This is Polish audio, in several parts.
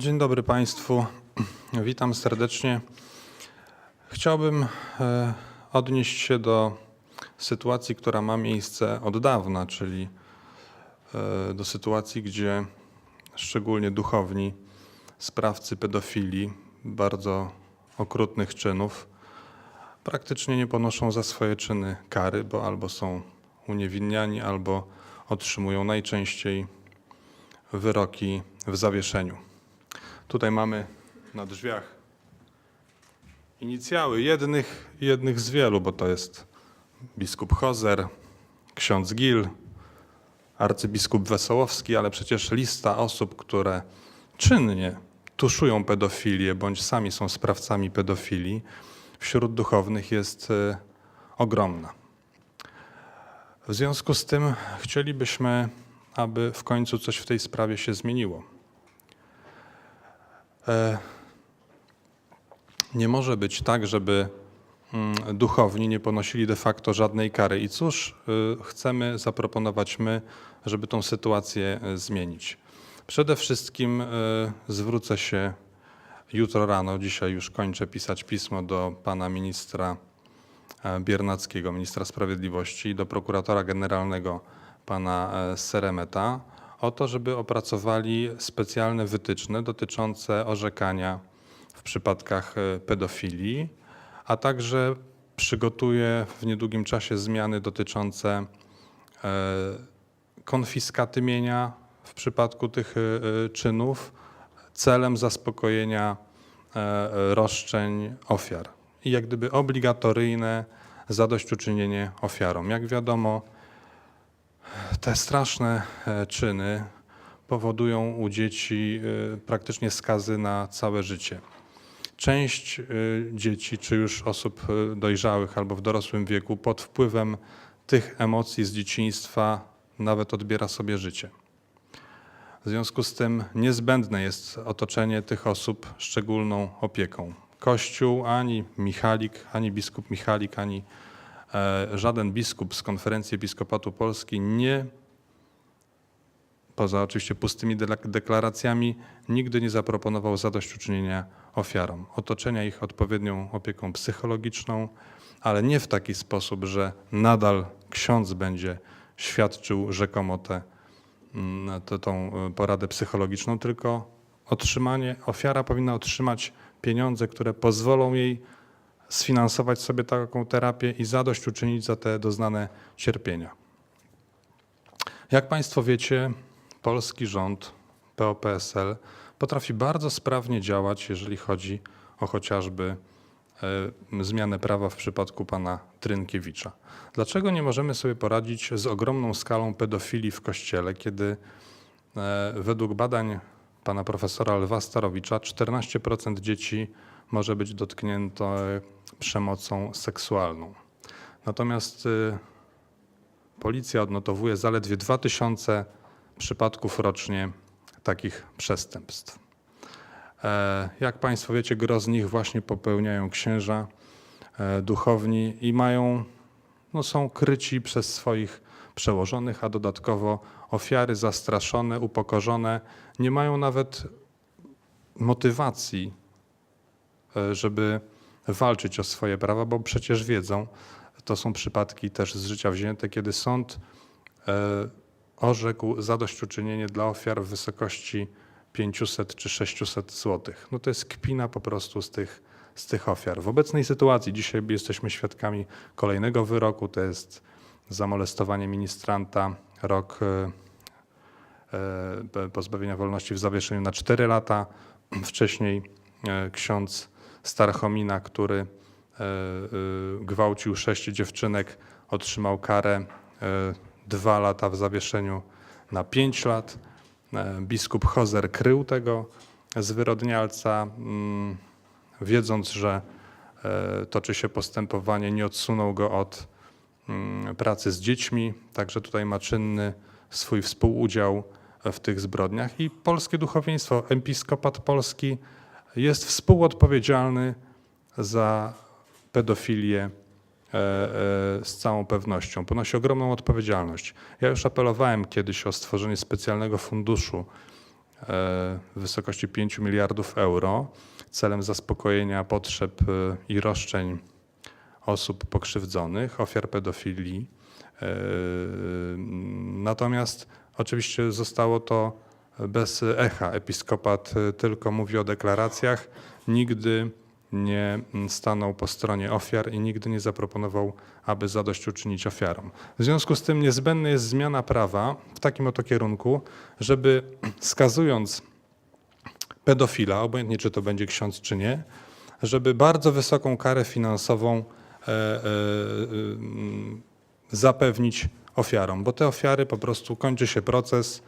Dzień dobry Państwu. Witam serdecznie. Chciałbym e, odnieść się do sytuacji, która ma miejsce od dawna, czyli e, do sytuacji, gdzie szczególnie duchowni, sprawcy pedofilii, bardzo okrutnych czynów, praktycznie nie ponoszą za swoje czyny kary, bo albo są uniewinniani, albo otrzymują najczęściej wyroki w zawieszeniu. Tutaj mamy na drzwiach inicjały jednych, jednych z wielu, bo to jest biskup Hozer, ksiądz Gil, arcybiskup Wesołowski, ale przecież lista osób, które czynnie tuszują pedofilię bądź sami są sprawcami pedofilii, wśród duchownych jest e, ogromna. W związku z tym chcielibyśmy, aby w końcu coś w tej sprawie się zmieniło. E, Nie może być tak, żeby mm, duchowni nie ponosili de facto żadnej kary. I cóż y, chcemy zaproponować my, żeby tą sytuację y, zmienić? Przede wszystkim y, zwrócę się jutro rano, dzisiaj już kończę pisać pismo do pana ministra e, Biernackiego, ministra sprawiedliwości do prokuratora generalnego pana e, Seremeta o to, żeby opracowali specjalne wytyczne dotyczące orzekania w przypadkach e, pedofilii, a także przygotuje w niedługim czasie zmiany dotyczące e, konfiskaty mienia w przypadku tych e, czynów celem zaspokojenia roszczeń ofiar i jak gdyby obligatoryjne zadośćuczynienie ofiarom. Jak wiadomo, te straszne e, czyny powodują u dzieci e, praktycznie skazy na całe życie. Część e, dzieci, czy już osób dojrzałych albo w dorosłym wieku, pod wpływem tych emocji z dzieciństwa nawet odbiera sobie życie. W związku z tym niezbędne jest otoczenie tych osób szczególną opieką. Kościół, ani Michalik, ani biskup Michalik, ani żaden biskup z konferencji Episkopatu Polski nie, poza oczywiście pustymi deklaracjami, nigdy nie zaproponował zadośćuczynienia ofiarom, otoczenia ich odpowiednią opieką psychologiczną, ale nie w taki sposób, że nadal ksiądz będzie świadczył rzekomo tę mm, tą y, poradę psychologiczną, tylko otrzymanie, ofiara powinna otrzymać pieniądze, które pozwolą jej sfinansować sobie taką terapię i zadośćuczynić za te doznane cierpienia. Jak Państwo wiecie, polski rząd, PO-PSL, potrafi bardzo sprawnie działać, jeżeli chodzi o chociażby e, zmianę prawa w przypadku pana Trynkiewicza. Dlaczego nie możemy sobie poradzić z ogromną skalą pedofilii w Kościele, kiedy e, według badań pana profesora Lwa Starowicza 14% dzieci może być dotknięte przemocą seksualną. Natomiast y, policja odnotowuje zaledwie 2000 przypadków rocznie takich przestępstw. E, Jak Państwo wiecie, gro z nich właśnie popełniają księża, e, duchowni i mają, no są kryci przez swoich przełożonych, a dodatkowo ofiary zastraszone, upokorzone, nie mają nawet motywacji, e, żeby walczyć o swoje prawa, bo przecież wiedzą, to są przypadki też z życia wzięte, kiedy sąd orzekł zadośćuczynienie dla ofiar w wysokości 500 czy 600 złotych. No to jest kpina po prostu z tych, z tych ofiar. W obecnej sytuacji, dzisiaj jesteśmy świadkami kolejnego wyroku, to jest za molestowanie ministranta, rok e, e, pozbawienia wolności w zawieszeniu na 4 lata. Wcześniej e, ksiądz Starchomina, który gwałcił sześć dziewczynek, otrzymał karę dwa lata w zawieszeniu na pięć lat. E, Biskup Hozer krył tego zwyrodnialca, mm, wiedząc, że e, toczy się postępowanie, nie odsunął go od mm, pracy z dziećmi, także tutaj ma czynny swój współudział w tych zbrodniach. I polskie duchowieństwo, episkopat polski jest współodpowiedzialny za pedofilię z całą pewnością. Ponosi ogromną odpowiedzialność. Ja już apelowałem kiedyś o stworzenie specjalnego funduszu w wysokości 5 miliardów euro celem zaspokojenia potrzeb e, i roszczeń osób pokrzywdzonych, ofiar pedofilii. E, Natomiast oczywiście zostało to bez echa. Episkopat e, tylko mówi o deklaracjach, nigdy nie stanął po stronie ofiar i nigdy nie zaproponował, aby zadośćuczynić ofiarom. W związku z tym niezbędna jest zmiana prawa w takim oto kierunku, żeby skazując pedofila, obojętnie czy to będzie ksiądz czy nie, żeby bardzo wysoką karę finansową e, e, mm, zapewnić ofiarom, bo te ofiary po prostu kończy się proces,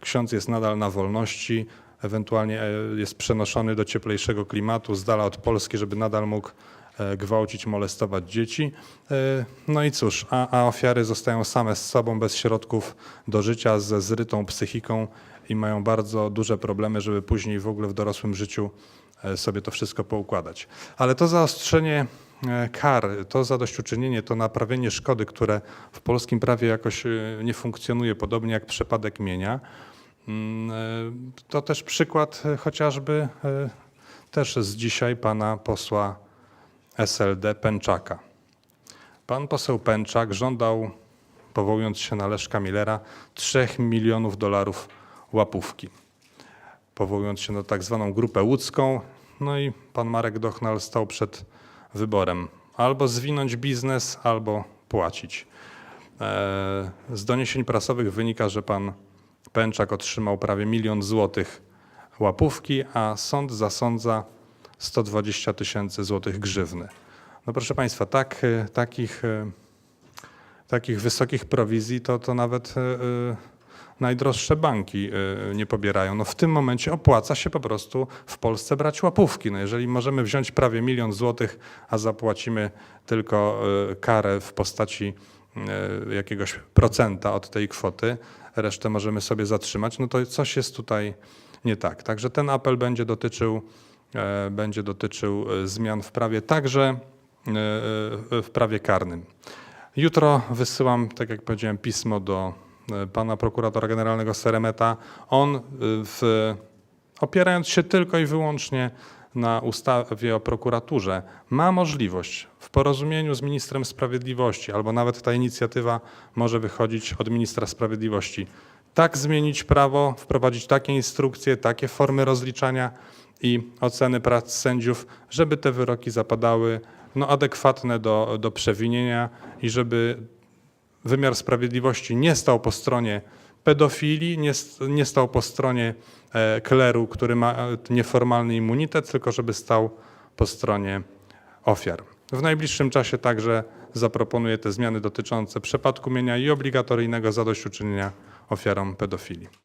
ksiądz jest nadal na wolności, ewentualnie e, jest przenoszony do cieplejszego klimatu, z dala od Polski, żeby nadal mógł e, gwałcić, molestować dzieci. E, No i cóż, a, a ofiary zostają same z sobą, bez środków do życia, ze zrytą psychiką i mają bardzo duże problemy, żeby później w ogóle w dorosłym życiu sobie to wszystko poukładać. Ale to zaostrzenie kar, to zadośćuczynienie, to naprawienie szkody, które w polskim prawie jakoś nie funkcjonuje, podobnie jak przypadek mienia, to też przykład e, chociażby e, też z dzisiaj pana posła SLD Pęczaka. Pan poseł Pęczak żądał, powołując się na Leszka Millera, 3 milionów dolarów łapówki. Powołując się na tak zwaną grupę łódzką, no i pan Marek Dochnal stał przed wyborem albo zwinąć biznes, albo płacić. E, Z doniesień prasowych wynika, że pan Pęczak otrzymał prawie milion złotych łapówki, a sąd zasądza 120 tysięcy złotych grzywny. No proszę Państwa, tak, e, takich, e, takich wysokich prowizji to, to nawet e, najdroższe banki nie pobierają. No w tym momencie opłaca się po prostu w Polsce brać łapówki. No jeżeli możemy wziąć prawie milion złotych, a zapłacimy tylko karę w postaci jakiegoś procenta od tej kwoty, resztę możemy sobie zatrzymać, no to coś jest tutaj nie tak. Także ten apel będzie dotyczył, e, będzie dotyczył e, zmian w prawie, także e, e, w prawie karnym. Jutro wysyłam, tak jak powiedziałem, pismo do e, pana prokuratora generalnego Seremeta. On e, w, opierając się tylko i wyłącznie na ustawie o prokuraturze, ma możliwość w porozumieniu z ministrem sprawiedliwości, albo nawet ta inicjatywa może wychodzić od ministra sprawiedliwości, tak zmienić prawo, wprowadzić takie instrukcje, takie formy rozliczania i oceny prac sędziów, żeby te wyroki zapadały no, adekwatne do, do przewinienia i żeby wymiar sprawiedliwości nie stał po stronie pedofilii, nie, nie stał po stronie e, kleru, który ma e, nieformalny immunitet, tylko żeby stał po stronie ofiar. W najbliższym czasie także zaproponuję te zmiany dotyczące przepadku mienia i obligatoryjnego zadośćuczynienia ofiarom pedofilii.